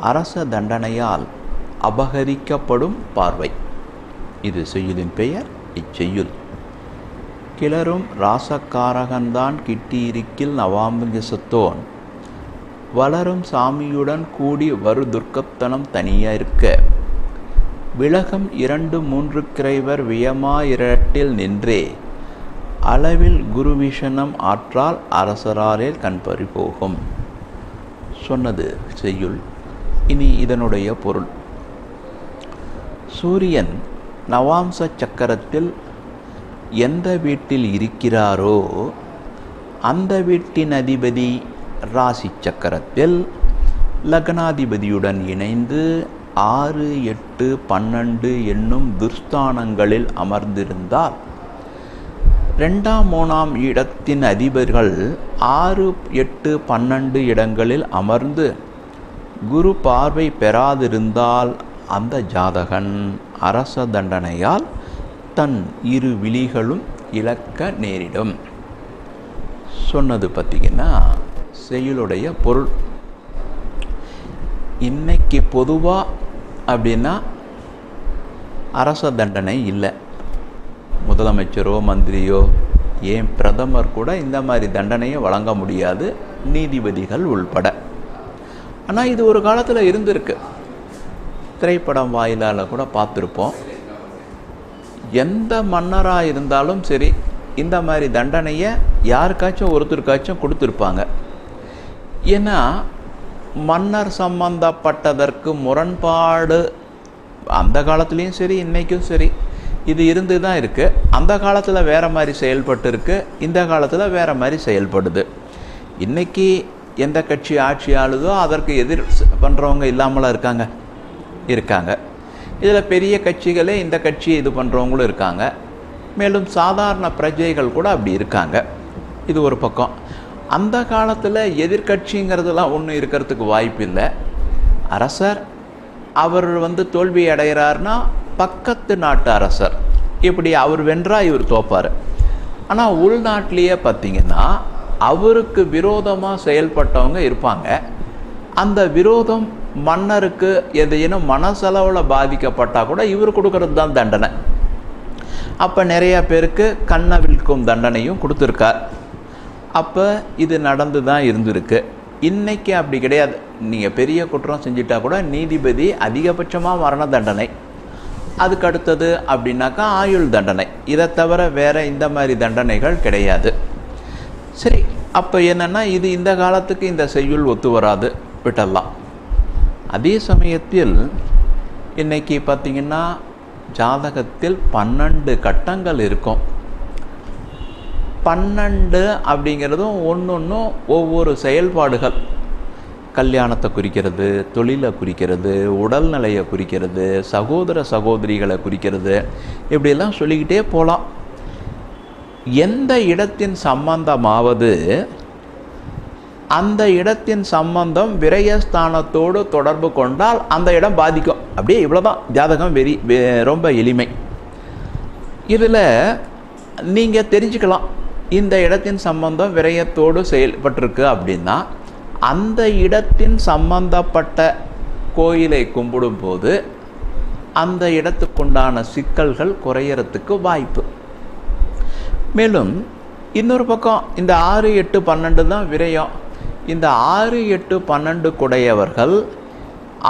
அரச தண்டனையால் அபகரிக்கப்படும் பார்வை. இது செய்யுளின் பெயர் இச்செய்யுள். கிளரும் ராசக்காரகன்தான் கிட்டியிருக்கில் நவாம்பிகசத்தோன் வளரும் சாமியுடன் கூடி வரு துர்க்கத்தனம் தனியா இருக்க. விலகம் இரண்டு மூன்று கிரைவர் வியமா இரட்டில் நின்றே. அளவில் குருவிஷனம் ஆற்றால் அரசராலே கண்பறி போகும். சொன்னது செய்யுள். இனி இதனுடைய பொருள். சூரியன் நவாம்ச சக்கரத்தில் எந்த வீட்டில் இருக்கிறாரோ அந்த வீட்டின் அதிபதி ராசி சக்கரத்தில் லக்னாதிபதியுடன் இணைந்து ஆறு எட்டு பன்னெண்டு என்னும் துர்ஸ்தானங்களில் அமர்ந்திருந்தால் ரெண்டாம் மூணாம் இடத்தின் அதிபர்கள் ஆறு எட்டு பன்னெண்டு இடங்களில் அமர்ந்து குரு பார்வை பெறாதிருந்தால் அந்த ஜாதகன் அரச தண்டனையால் தன் இரு விழிகளும் இழக்க நேரிடும். சொன்னது பார்த்திங்கன்னா செயலுடைய பொருள். இன்னைக்கு பொதுவாக அப்படின்னா அரச தண்டனை இல்லை. முதலமைச்சரோ மந்திரியோ ஏன் பிரதமர் கூட இந்த மாதிரி தண்டனையை வழங்க முடியாது. நீதிபதிகள் உள்பட. ஆனால் இது ஒரு காலத்தில் இருந்திருக்கு. திரைப்படம் வாயிலால் கூட பார்த்துருப்போம். எந்த மன்னராக இருந்தாலும் சரி இந்த மாதிரி தண்டனையை யாருக்காச்சும் ஒருத்தருக்காச்சும் கொடுத்துருப்பாங்க. ஏன்னா மன்னர் சம்பந்தப்பட்டதற்கு முரண்பாடு அந்த காலத்துலேயும் சரி இன்றைக்கும் சரி இது இருந்து தான் இருக்குது அந்த காலத்தில் வேறு மாதிரி செயல்பட்டு இருக்கு இந்த காலத்தில் வேறு மாதிரி செயல்படுது. இன்றைக்கி எந்த கட்சி ஆட்சி ஆளுதோ அதற்கு எதிர் பண்ணுறவங்க இல்லாமலாம் இருக்காங்க. இருக்காங்க. இதில் பெரிய கட்சிகளே இந்த கட்சியை இது பண்ணுறவங்களும் இருக்காங்க. மேலும் சாதாரண பிரஜைகள் கூட அப்படி இருக்காங்க. இது ஒரு பக்கம். அந்த காலத்தில் எதிர்கட்சிங்கிறதுலாம் ஒன்றும் இருக்கிறதுக்கு வாய்ப்பு இல்லை. அரசர் அவர் வந்து தோல்வி அடைகிறார்னா பக்கத்து நாட்டு அரசர். இப்படி அவர் வென்றா இவர் தோப்பார். ஆனால் உள்நாட்டிலேயே பார்த்தீங்கன்னா அவருக்கு விரோதமாக செயல்பட்டவங்க இருப்பாங்க. அந்த விரோதம் மன்னருக்கு எதையினும் மனசளவில் பாதிக்கப்பட்டால் கூட இவர் கொடுக்கறது தான் தண்டனை. அப்போ நிறைய பேருக்கு கண்ணை வில்க்கும் தண்டனையும் கொடுத்துருக்கார். அப்போ இது நடந்து தான் இருந்திருக்கு. இன்றைக்கி அப்படி கிடையாது. நீங்கள் பெரிய குற்றம் செஞ்சிட்டா கூட நீதிபதி அதிகபட்சமாக மரண தண்டனை. அதுக்கு அடுத்தது அப்படின்னாக்கா ஆயுள் தண்டனை. இதை தவிர வேறு இந்த மாதிரி தண்டனைகள் கிடையாது. சரி அப்போ என்னென்னா இது இந்த காலத்துக்கு இந்த செய்யுள் ஒத்து வராது விட்டலாம் அதே சமயத்தில் இன்னைக்கு பார்த்திங்கன்னா ஜாதகத்தில் பன்னெண்டு கட்டங்கள் இருக்கும். பன்னெண்டு அப்படிங்கிறதும் ஒன்று ஒன்றும் ஒவ்வொரு செயல்பாடுகள். கல்யாணத்தை குறிக்கிறது தொழிலை குறிக்கிறது உடல்நிலையை குறிக்கிறது சகோதர சகோதரிகளை குறிக்கிறது இப்படியெல்லாம் சொல்லிக்கிட்டே போகலாம் எந்த இடத்தின் சம்பந்தமாவது அந்த இடத்தின் சம்பந்தம் விரயஸ்தானத்தோடு தொடர்பு கொண்டால் அந்த இடம் பாதிக்கும். அப்படியே இவ்வளோதான் ஜாதகம் வெறி ரொம்ப எளிமை. இதில் நீங்கள் தெரிஞ்சுக்கலாம். இந்த இடத்தின் சம்பந்தம் விரயத்தோடு செயல்பட்டிருக்கு அப்படின்னா அந்த இடத்தின் சம்பந்தப்பட்ட கோயிலை கும்பிடும்போது அந்த இடத்துக்குண்டான சிக்கல்கள் குறையறதுக்கு வாய்ப்பு. மேலும் இன்னொரு பக்கம் இந்த ஆறு எட்டு பன்னெண்டு தான் விரயம். இந்த ஆறு எட்டு பன்னெண்டு குடையவர்கள்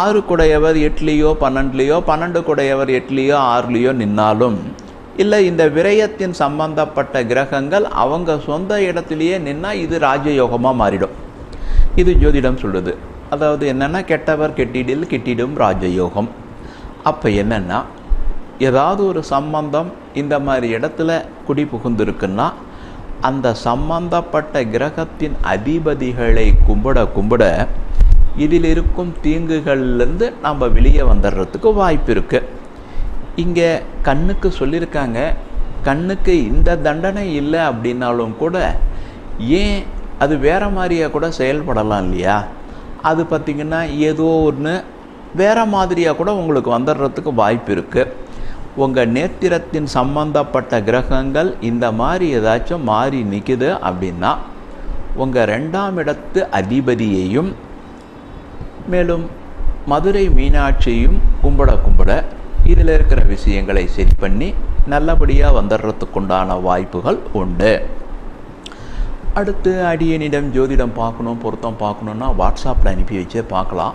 ஆறு குடையவர் எட்லேயோ பன்னெண்டுலேயோ பன்னெண்டு குடையவர் எட்லேயோ ஆறுலேயோ நின்னாலும் இல்லை இந்த விரயத்தின் சம்பந்தப்பட்ட கிரகங்கள் அவங்க சொந்த இடத்துலையே நின்னால் இது ராஜயோகமாக மாறிடும். இது ஜோதிடம் சொல்லுது. அதாவது என்னென்னா கெட்டவர் கெட்டிடில் கெட்டிடும் ராஜயோகம். அப்போ என்னென்னா ஏதாவது ஒரு சம்பந்தம் இந்த மாதிரி இடத்துல குடி புகுந்திருக்குன்னா அந்த சம்பந்தப்பட்ட கிரகத்தின் அதிபதிகளை கும்பிட கும்பிட இதில் இருக்கும் தீங்குகள்லேருந்து நம்ம வெளியே வந்துடுறதுக்கு வாய்ப்பு இருக்குது இங்கே கண்ணுக்கு சொல்லியிருக்காங்க கண்ணுக்கு இந்த தண்டனை இல்லை அப்படின்னாலும் கூட ஏன் அது வேறு மாதிரியா கூட செயல்படலாம் இல்லையா? அது பார்த்திங்கன்னா ஏதோ ஒன்று வேறு மாதிரியாக கூட உங்களுக்கு வந்துடுறதுக்கு வாய்ப்பு இருக்குது உங்கள் நேத்திரத்தின் சம்பந்தப்பட்ட கிரகங்கள் இந்த மாதிரி ஏதாச்சும் மாறி நிற்குது அப்படின்னா உங்கள் ரெண்டாம் இடத்து அதிபதியையும் மேலும் மதுரை மீனாட்சியும் கும்பிட கும்பிட இதில் இருக்கிற விஷயங்களை சரி பண்ணி நல்லபடியாக வந்துடுறதுக்குண்டான வாய்ப்புகள் உண்டு. அடுத்து அடியனிடம் ஜோதிடம் பார்க்கணும் பொருத்தம் பார்க்கணுன்னா வாட்ஸ்அப்பில் அனுப்பி வச்சே பார்க்கலாம்.